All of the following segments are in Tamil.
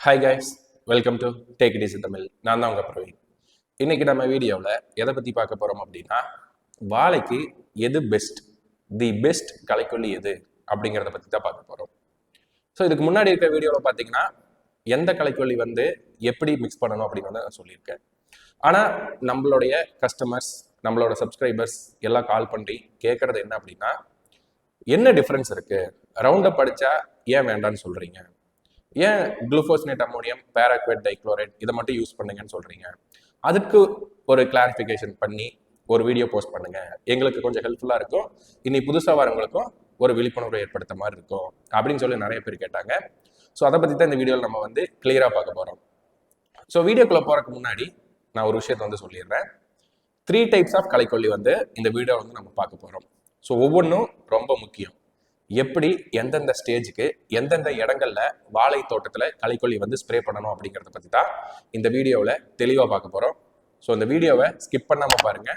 Hi guys welcome to take it is Tamil நான் தான் உங்கள் பிரவீன். இன்னைக்கு நம்ம வீடியோவில் எதை பற்றி பார்க்க போகிறோம் அப்படின்னா வாழைக்கு எது பெஸ்ட் தி பெஸ்ட் கலைக்கொல்லி எது? அப்படிங்கிறத பற்றி தான் பார்க்க போகிறோம் ஸோ இதுக்கு முன்னாடி இருக்க வீடியோவில் பார்த்தீங்கன்னா எந்த கலைக்கொல்லி வந்து எப்படி மிக்ஸ் பண்ணணும் அப்படின்னு வந்து நான் சொல்லியிருக்கேன். ஆனால் நம்மளுடைய கஸ்டமர்ஸ் நம்மளோட சப்ஸ்கிரைபர்ஸ் எல்லாம் கால் பண்ணி கேட்குறது என்ன அப்படின்னா என்ன டிஃப்ரென்ஸ் இருக்குது ரவுண்டப் படித்தா ஏன் வேண்டாம்னு சொல்கிறீங்க ஏன் குளுஃபோஸ்னேட் அமோனியம் பேராக்வேட் டைக்ளோரைட் இதை மட்டும் யூஸ் பண்ணுங்கன்னு சொல்றீங்க? அதுக்கு ஒரு கிளாரிஃபிகேஷன் பண்ணி ஒரு வீடியோ போஸ்ட் பண்ணுங்க. எங்களுக்கு கொஞ்சம் ஹெல்ப்ஃபுல்லா இருக்கும். இனி புதுசாக வரவங்களுக்கும் ஒரு விழிப்புணர்வு ஏற்படுத்த மாதிரி இருக்கும் அப்படின்னு சொல்லி நிறைய பேர் கேட்டாங்க. ஸோ அதை பற்றி தான் இந்த வீடியோவில் நம்ம வந்து கிளியராக பார்க்க போகிறோம் ஸோ வீடியோக்குள்ளே போகிறதுக்கு முன்னாடி நான் ஒரு விஷயத்தை வந்து சொல்லிடுறேன். த்ரீ டைப்ஸ் ஆஃப் கலைக்கொல்லி வந்து இந்த வீடியோ வந்து நம்ம பார்க்க போகிறோம் ஸோ ஒவ்வொன்றும் ரொம்ப முக்கியம். எப்படி எந்தெந்த ஸ்டேஜுக்கு எந்தெந்த இடங்கள்ல வாழை தோட்டத்தில் களைக்கொல்லி வந்து ஸ்ப்ரே பண்ணணும் அப்படிங்கிறத பற்றி தான் இந்த வீடியோவில் தெளிவாக பார்க்க போகிறோம் ஸோ இந்த வீடியோவை ஸ்கிப் பண்ணாமல் பாருங்க.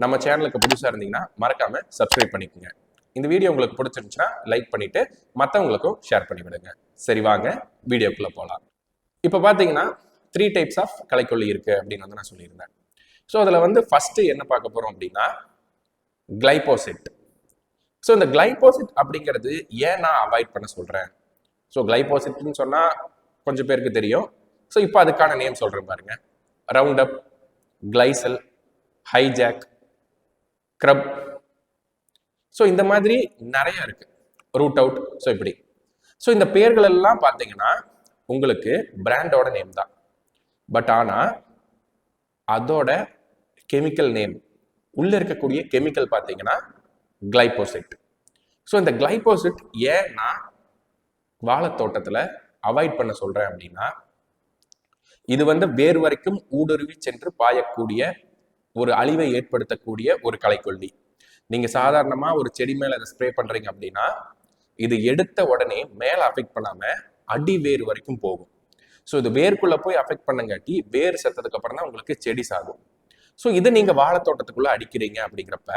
நம்ம சேனலுக்கு புதுசாக இருந்தீங்கன்னா மறக்காம சப்ஸ்கிரைப் பண்ணிக்கோங்க. இந்த வீடியோ உங்களுக்கு பிடிச்சிருந்துச்சுன்னா லைக் பண்ணிட்டு மற்றவங்களுக்கும் ஷேர் பண்ணி விடுங்க சரி வாங்க வீடியோக்குள்ளே போகலாம் இப்போ பார்த்தீங்கன்னா த்ரீ டைப்ஸ் ஆஃப் களைக்கொல்லி இருக்கு அப்படின்னு வந்து நான் சொல்லியிருந்தேன். ஸோ அதில் வந்து ஃபர்ஸ்ட் என்ன பார்க்க போகிறோம் அப்படின்னா கிளைபோசிட் ஸோ இந்த கிளைபோசிட் அப்படிங்கிறது ஏன் நான் அவாய்ட் பண்ண சொல்கிறேன் ஸோ கிளைபோசிட்னு சொன்னால் கொஞ்சம் பேருக்கு தெரியும். ஸோ இப்போ அதுக்கான நேம் சொல்கிறேன் பாருங்க. Round up கிளைசல் hijack Krebs so இந்த மாதிரி நிறைய இருக்கு. ரூட் அவுட் ஸோ இப்படி. ஸோ இந்த பேர்கள் எல்லாம் பார்த்தீங்கன்னா உங்களுக்கு பிராண்டோட நேம் தான். பட் ஆனால் அதோட கெமிக்கல் நேம் உள்ளே இருக்கக்கூடிய கெமிக்கல் பார்த்தீங்கன்னா கிளைபோசிட் ஸோ இந்த கிளைபோசிட் ஏன் நான் வாழைத்தோட்டத்தில் அவாய்ட் பண்ண சொல்கிறேன் அப்படின்னா இது வந்து வேறு வரைக்கும் ஊடுருவி சென்று பாயக்கூடிய ஒரு அழிவை ஏற்படுத்தக்கூடிய ஒரு களைக்கொல்லி. நீங்கள் சாதாரணமாக ஒரு செடி மேலே அதை ஸ்ப்ரே பண்ணுறீங்க அப்படின்னா இது எடுத்த உடனே மேலே அஃபெக்ட் பண்ணாமல் அடி வேர் வரைக்கும் போகும். ஸோ இது வேர்க்குள்ளே போய் அஃபெக்ட் பண்ணங்காட்டி வேர் செத்ததுக்கு அப்புறம் தான் உங்களுக்கு செடி சாகும். ஸோ இதை நீங்கள் வாழைத்தோட்டத்துக்குள்ளே அடிக்கிறீங்க அப்படிங்கிறப்ப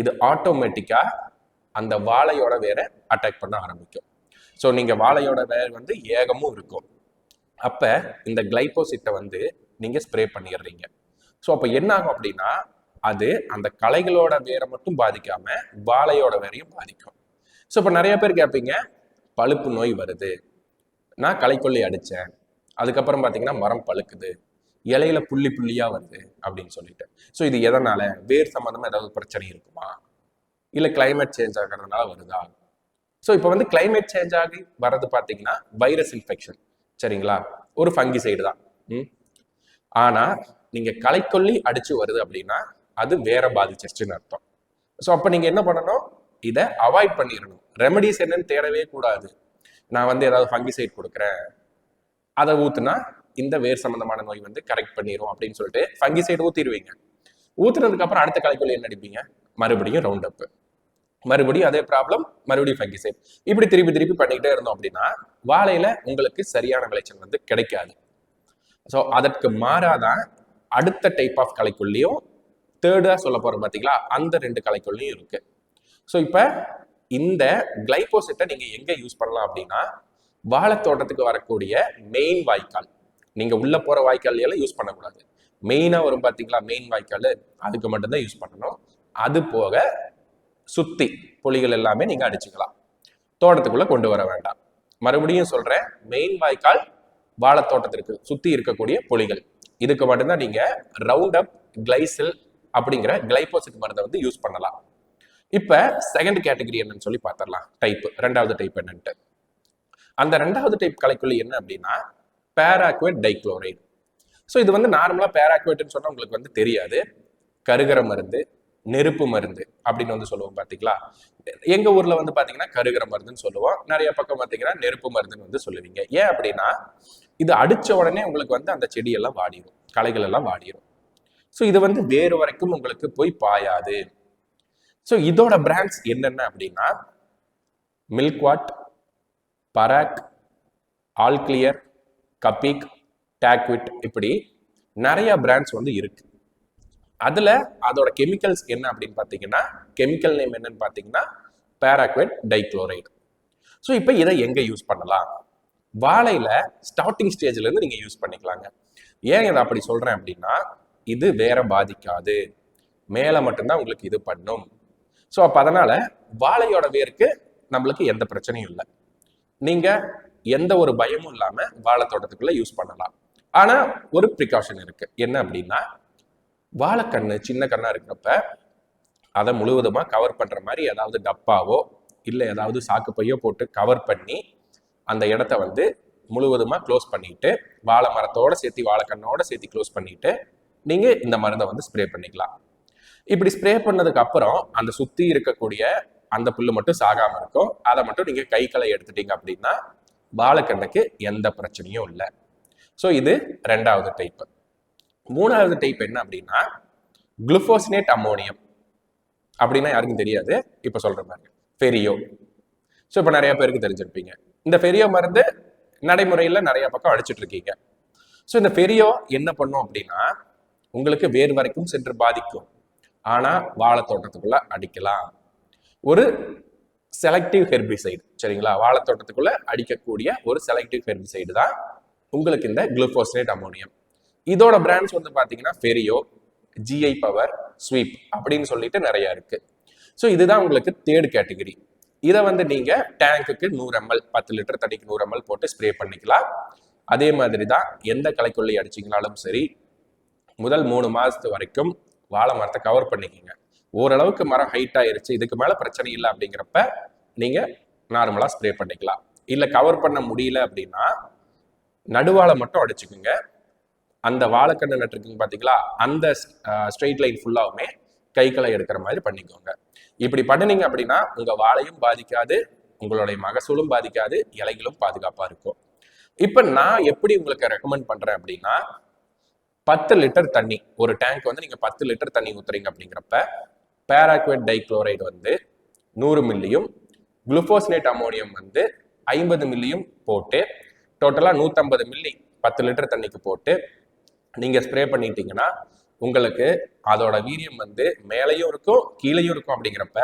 இது ஆட்டோமேட்டிக்காக அந்த வாழையோட வேற அட்டாக் பண்ண ஆரம்பிக்கும். ஸோ நீங்கள் வாழையோட வேர் வந்து ஏகமும் இருக்கும். அப்போ இந்த கிளைபோசிட்டை வந்து நீங்கள் ஸ்ப்ரே பண்ணிடுறீங்க ஸோ அப்போ என்ன ஆகும் அப்படின்னா அது அந்த களைகளோட வேரை மட்டும் பாதிக்காம வாழையோட வேரையும் பாதிக்கும். ஸோ இப்போ நிறைய பேர் கேட்பீங்க பழுப்பு நோய் வருது. நான் களைக்கொல்லி அடித்தேன் அதுக்கப்புறம் பார்த்தீங்கன்னா மரம் பழுக்குது. இலையில புள்ளி புள்ளியா வருது அப்படின்னு சொல்லிட்டு. ஸோ இது எதனால? வேர் சம்மந்தமா ஏதாவது பிரச்சனை இருக்குமா? இல்லை கிளைமேட் சேஞ்ச் ஆகிறதுனால வருதா? ஸோ இப்போ வந்து கிளைமேட் சேஞ்ச் ஆகி வர்றது பார்த்தீங்கன்னா வைரஸ் இன்ஃபெக்ஷன் சரிங்களா? ஒரு ஃபங்கி சைடு தான். ம்? ஆனால் நீங்கள் களைக்கொல்லி அடிச்சு வருது அப்படின்னா அது வேற பாதிச்சிருச்சுன்னு அர்த்தம். ஸோ அப்போ நீங்கள் என்ன பண்ணணும்? இதை அவாய்ட் பண்ணிடணும். ரெமடிஸ் என்னன்னு தேடவே கூடாது. நான் வந்து ஏதாவது ஃபங்கி சைட் கொடுக்குறேன். அதை ஊத்துனா இந்த வேர் சம்பந்தமான நோய் வந்து கரெக்ட் பண்ணிடும் அப்படின்னு சொல்லிட்டு ஃபங்கிசைடு ஊத்திடுவீங்க ஊத்துனதுக்கு அப்புறம் அடுத்த களைக்கொல்லி என்ன அடிப்பீங்க? மறுபடியும் ரவுண்ட் அப் மறுபடியும் அதே ப்ராப்ளம் மறுபடியும் ஃபங்கிசைட் இப்படி திருப்பி திருப்பி பண்ணிக்கிட்டே இருந்தோம் அப்படின்னா வாழையில உங்களுக்கு சரியான விளைச்சல் வந்து கிடைக்காது. ஸோ அதற்கு மாறாதான் அடுத்த டைப் ஆஃப் கலைக்குள்ளேயும் தேர்டாக சொல்ல போகிறோம் பார்த்தீங்களா அந்த ரெண்டு கலைக்குள்ளேயும் இருக்கு. ஸோ இப்போ இந்த கிளைபோசிட்டை நீங்கள் எங்கே யூஸ் பண்ணலாம் அப்படின்னா வாழைத்தோட்டத்துக்கு வரக்கூடிய மெயின் வாய்க்கால் நீங்கள் உள்ளே போகிற வாய்க்கால் எல்லாம் யூஸ் பண்ணக்கூடாது மெயினாக வரும் பார்த்தீங்களா மெயின் வாய்க்கால். அதுக்கு மட்டும்தான் யூஸ் பண்ணணும். அது போக சுத்தி புலிகள் எல்லாமே நீங்கள் அடிச்சுக்கலாம். தோட்டத்துக்குள்ளே கொண்டு வர வேண்டாம். மறுபடியும் சொல்கிறேன் மெயின் வாய்க்கால் வாழைத்தோட்டத்திற்கு சுற்றி இருக்கக்கூடிய புலிகள். இதுக்கு மட்டும்தான் நீங்கள் ரவுண்ட் அப் கிளைசில் அப்படிங்கிற கிளைபோசிட் மருந்தை வந்து யூஸ் பண்ணலாம். இப்போ செகண்ட் கேட்டகரி என்னன்னு சொல்லி பார்த்துடலாம். டைப் ரெண்டாவது டைப் என்னன்ட்டு. அந்த ரெண்டாவது டைப் கலைக்குள்ளி என்ன அப்படின்னா பேராக்வேட் டைக்ளோரைடு. ஸோ இது வந்து நார்மலாக பேராக்வேட்னு சொன்னால் உங்களுக்கு வந்து தெரியாது. கருகர மருந்து நெருப்பு மருந்து அப்படின்னு வந்து சொல்லுவோம் பார்த்தீங்களா எங்க ஊர்ல வந்து பாத்தீங்கன்னா கருகிற மருந்துன்னு சொல்லுவோம். நிறைய பக்கம் பாத்தீங்கன்னா நெருப்பு மருந்துன்னு வந்து சொல்லுவீங்க. ஏன் அப்படின்னா இது அடிச்ச உடனே உங்களுக்கு வந்து அந்த செடியெல்லாம் வாடிடும் களைகள் எல்லாம் வாடிடும் ஸோ இது வந்து வேறு வரைக்கும் உங்களுக்கு போய் பாயாது. ஸோ இதோட பிராண்ட்ஸ் என்னென்ன அப்படின்னா மில்க்வாட் பராக் ஆல்கிளியர் கபிக் டேக்விட் இப்படி நிறைய பிராண்ட்ஸ் வந்து இருக்கு. அதுல அதோட கெமிக்கல்ஸ் என்ன அப்படின்னு பார்த்தீங்கன்னா கெமிக்கல் நேம் என்னன்னு பார்த்தீங்கன்னா பேராக்வெட் டைக்ளோரைடு ஸோ இப்போ இதை எங்கே யூஸ் பண்ணலாம்? வாழையில ஸ்டார்டிங் ஸ்டேஜ்லேருந்து நீங்கள் யூஸ் பண்ணிக்கலாங்க. ஏன் இதை அப்படி சொல்கிறேன் அப்படின்னா இது வேற பாதிக்காது. மேலே மட்டும்தான் உங்களுக்கு இது பண்ணும். ஸோ அப்போ அதனால் வாழையோட வேருக்கு நம்மளுக்கு எந்த பிரச்சனையும் இல்லை. நீங்கள் எந்த ஒரு பயமும் இல்லாம வாழை தோட்டத்துக்குள்ள யூஸ் பண்ணலாம். ஆனா ஒரு ப்ரிகாஷன் இருக்கு. என்ன அப்படின்னா வாழைக்கண்ணு சின்ன கண்ணா இருக்கிறப்ப அதை முழுவதுமா கவர் பண்ற மாதிரி ஏதாவது டப்பாவோ இல்லை ஏதாவது சாக்குப்பையோ போட்டு கவர் பண்ணி அந்த இடத்த வந்து முழுவதுமா க்ளோஸ் பண்ணிட்டு வாழை மரத்தோட சேர்த்து வாழைக்கண்ணோட சேர்த்து க்ளோஸ் பண்ணிட்டு நீங்க இந்த மருந்தை வந்து ஸ்ப்ரே பண்ணிக்கலாம். இப்படி ஸ்ப்ரே பண்ணதுக்கு அப்புறம் அந்த சுத்தி இருக்கக்கூடிய அந்த புல்லு மட்டும் சாகாம இருக்கும். அதை மட்டும் நீங்க கை களை எடுத்துட்டீங்க அப்படின்னா பாலகண்ணுக்கு எந்த பிரச்சனையும் இல்லை. ஸோ இது ரெண்டாவது டைப் மூணாவது டைப் என்ன அப்படின்னா குளுஃபோசினேட் அம்மோனியம் அப்படின்னா யாருக்கும் தெரியாது. இப்போ சொல்ற மாதிரி ஃபெரியோ ஸோ இப்போ நிறைய பேருக்கு தெரிஞ்சிருப்பீங்க. இந்த ஃபெரியோ மருந்து நடைமுறையில் நிறைய பக்கம் அடிச்சிட்டு இருக்கீங்க. ஸோ இந்த ஃபெரியோ என்ன பண்ணும் அப்படின்னா உங்களுக்கு வேர் வரைக்கும் சென்று பாதிக்கும். ஆனால் வாழை தோட்டத்துக்குள்ள அடிக்கலாம். ஒரு செலக்டிவ் ஹெர்பிசைடு சரிங்களா? வாழைத்தோட்டத்துக்குள்ள அடிக்கக்கூடிய ஒரு செலக்டிவ் ஹெர்பிசைடு தான் உங்களுக்கு இந்த குளுஃபோசினேட் அமோனியம் இதோட பிராண்ட்ஸ் வந்து பார்த்தீங்கன்னா ஃபெரியோ ஜிஐ பவர் ஸ்வீப் அப்படின்னு சொல்லிட்டு நிறைய இருக்கு. ஸோ இதுதான் உங்களுக்கு தேர்ட் கேட்டகரி இதை வந்து நீங்க டேங்க்குக்கு நூறு எம்எல் பத்து லிட்டர் தண்ணிக்கு நூறு எம்எல் போட்டு ஸ்ப்ரே பண்ணிக்கலாம். அதே மாதிரி தான் எந்த களைக்கொல்லி அடிச்சிங்கனாலும் சரி முதல் மூணு மாதத்து வரைக்கும் வாழை மரத்தை கவர் பண்ணிக்கிங்க. ஓரளவுக்கு மரம் ஹைட் ஆயிருச்சு இதுக்கு மேல பிரச்சனை இல்லை அப்படிங்கிறப்ப நீங்க நார்மலா ஸ்ப்ரே பண்ணிக்கலாம். இல்ல கவர் பண்ண முடியல அப்படின்னா நடுவாழை மட்டும் அடிச்சுக்குங்க. அந்த வாழைக்கண்ணு நட்டுருக்குங்க பாத்தீங்களா? அந்த ஸ்ட்ரெயிட் லைன் ஃபுல்லாவுமே கைகளை எடுக்கிற மாதிரி பண்ணிக்கோங்க. இப்படி பண்ணுனீங்க அப்படின்னா உங்க வாழையும் பாதிக்காது உங்களுடைய மகசூலும் பாதிக்காது இலைகளும் பாதுகாப்பா இருக்கும். இப்ப நான் எப்படி உங்களுக்கு ரெக்கமெண்ட் பண்றேன் அப்படின்னா பத்து லிட்டர் தண்ணி ஒரு டேங்க் வந்து நீங்க பத்து லிட்டர் தண்ணி ஊத்துறீங்க அப்படிங்கிறப்ப பேராக்வேட் டைக்ளோரைடு வந்து நூறு மில்லியும் குளுக்கோசினேட் அமோனியம் வந்து ஐம்பது மில்லியும் போட்டு டோட்டலாக நூற்றம்பது மில்லி பத்து லிட்டர் தண்ணிக்கு போட்டு நீங்கள் ஸ்ப்ரே பண்ணிட்டீங்கன்னா உங்களுக்கு அதோட வீரியம் வந்து மேலேயும் இருக்கும் கீழேயும் இருக்கும் அப்படிங்கிறப்ப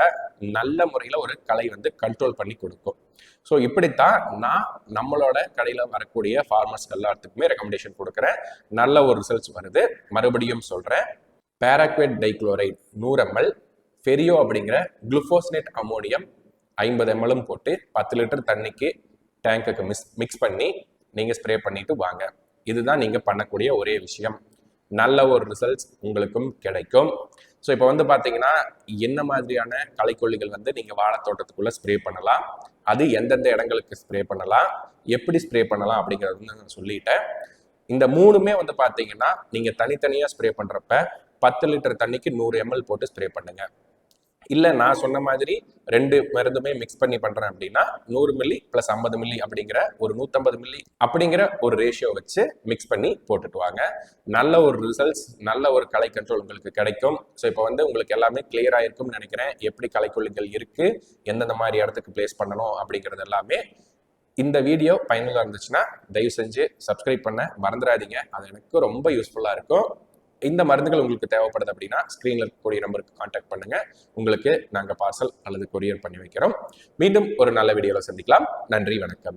நல்ல முறையில் ஒரு கலை வந்து கண்ட்ரோல் பண்ணி கொடுக்கும். ஸோ இப்படித்தான் நான் நம்மளோட கடையில் வரக்கூடிய ஃபார்மர்ஸ் எல்லாத்துக்குமே ரெக்கமெண்டேஷன் கொடுக்குறேன். நல்ல ஒரு ரிசல்ட்ஸ் வருது. மறுபடியும் சொல்கிறேன் பேராக்வேட் டைக்ளோரைட் நூறு எம்எல் ஃபெரியோ அப்படிங்கிற குளுஃபோஸ்னேட் அமோனியம் ஐம்பது எம்எல்லும் போட்டு பத்து லிட்டர் தண்ணிக்கு டேங்குக்கு மிஸ் மிக்ஸ் பண்ணி நீங்கள் ஸ்ப்ரே பண்ணிட்டு வாங்க. இதுதான் நீங்கள் பண்ணக்கூடிய ஒரே விஷயம். நல்ல ஒரு ரிசல்ட்ஸ் உங்களுக்கும் கிடைக்கும். ஸோ இப்போ வந்து பார்த்தீங்கன்னா என்ன மாதிரியான களைக்கொல்லிகள் வந்து நீங்கள் வாழைத்தோட்டத்துக்குள்ளே ஸ்ப்ரே பண்ணலாம்? அது எந்தெந்த இடங்களுக்கு ஸ்ப்ரே பண்ணலாம்? எப்படி ஸ்ப்ரே பண்ணலாம் அப்படிங்கிறது நான் சொல்லிட்டேன். இந்த மூணுமே வந்து பார்த்தீங்கன்னா நீங்கள் தனித்தனியாக ஸ்ப்ரே பண்ணுறப்ப பத்து லிட்டர் தண்ணிக்கு நூறு எம்எல் போட்டு ஸ்ப்ரே பண்ணுங்க. இல்லை நான் சொன்ன மாதிரி ரெண்டு மருந்துமே மிக்ஸ் பண்ணி பண்ணுறேன் அப்படின்னா நூறு மில்லி ப்ளஸ் ஐம்பது மில்லி அப்படிங்கிற ஒரு நூற்றம்பது மில்லி அப்படிங்கிற ஒரு ரேஷியோ வச்சு மிக்ஸ் பண்ணி போட்டுட்டு வாங்க. நல்ல ஒரு ரிசல்ட்ஸ் நல்ல ஒரு கலை கண்ட்ரோல் உங்களுக்கு கிடைக்கும். ஸோ இப்போ வந்து உங்களுக்கு எல்லாமே கிளியர் இருக்கும்னு நினைக்கிறேன். எப்படி கலைக்கொல்லிகள் இருக்கு எந்தெந்த மாதிரி இடத்துக்கு பிளேஸ் பண்ணணும் அப்படிங்கிறது எல்லாமே இந்த வீடியோ பயனுள்ளதாக இருந்துச்சுன்னா தயவு செஞ்சு சப்ஸ்கிரைப் பண்ண மறந்துடாதீங்க. அது எனக்கு ரொம்ப யூஸ்ஃபுல்லாக இருக்கும். இந்த மருந்துகள் உங்களுக்கு தேவைப்படுது அப்படின்னா ஸ்க்ரீனில் இருக்கக்கூடிய நம்பருக்கு காண்டாக்ட் பண்ணுங்க. உங்களுக்கு நாங்கள் பார்சல் அல்லது கொரியர் பண்ணி வைக்கிறோம். மீண்டும் ஒரு நல்ல வீடியோவில் சந்திக்கலாம். நன்றி வணக்கம்.